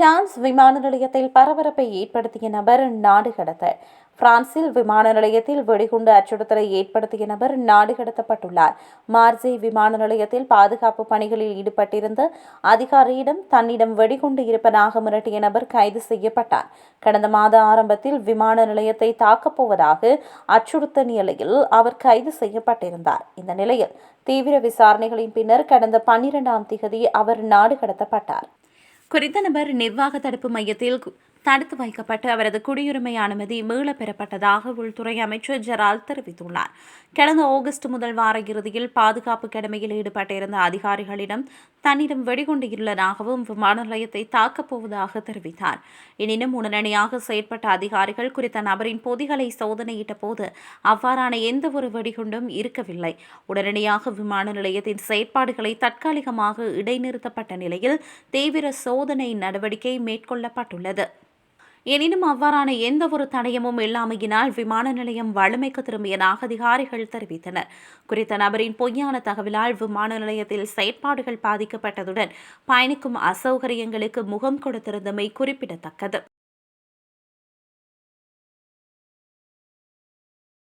France விமான நிலையத்தில் பரபரப்பை ஏற்படுத்திய நபர் நாடு கடத்த. பிரான்சில் விமான நிலையத்தில் வெடிகுண்டு அச்சுறுத்தலை ஏற்படுத்திய நபர் நாடு கடத்தப்பட்டுள்ளார். மார்சே விமான நிலையத்தில் பாதுகாப்பு பணிகளில் ஈடுபட்டிருந்த அதிகாரியிடம் தன்னிடம் வெடிகுண்டு இருப்பதாக மிரட்டிய நபர் கைது செய்யப்பட்டார். கடந்த மாத ஆரம்பத்தில் விமான நிலையத்தை தாக்கப் போவதாக அச்சுறுத்த நிலையில் அவர் கைது செய்யப்பட்டிருந்தார். இந்த நிலையில் தீவிர விசாரணைகளின் பின்னர் கடந்த பன்னிரெண்டாம் திகதி அவர் நாடு கடத்தப்பட்டார். குறித்த நபர் நிர்வாக தடுப்பு மையத்தில் கு- தடுத்து வைக்கப்பட்டு அவரது குடியுரிமை அனுமதி மீள பெறப்பட்டதாக உள்துறை அமைச்சர் ஜெரால் தெரிவித்துள்ளார். கடந்த ஆகஸ்ட் முதல் வார இறுதியில் பாதுகாப்பு கடமையில் ஈடுபட்டிருந்த அதிகாரிகளிடம் தன்னிடம் வெடிகுண்டு உள்ளதாகவும் விமான நிலையத்தை தாக்கப் போவதாக தெரிவித்தார். எனினும் உடனடியாக செயற்பட்ட அதிகாரிகள் குறித்த நபரின் பொதிகளை சோதனையிட்ட போது அவ்வாறான எந்த ஒரு வெடிகுண்டும் இருக்கவில்லை. உடனடியாக விமான நிலையத்தின் செயற்பாடுகளை தற்காலிகமாக இடைநிறுத்தப்பட்ட நிலையில் தீவிர சோதனை நடவடிக்கை மேற்கொள்ளப்பட்டுள்ளது. எனினும் அவ்வாறான எந்த ஒரு தடயமும் இல்லாமையினால் விமான நிலையம் வலுமைக்கு திரும்பியதாக அதிகாரிகள் தெரிவித்தனர். குறித்த நபரின் பொய்யான தகவலால் விமான நிலையத்தில் செயற்பாடுகள் பாதிக்கப்பட்டதுடன் பயணிக்கும் அசௌகரியங்களுக்கு முகம் கொடுத்திருந்தமை குறிப்பிடத்தக்கது.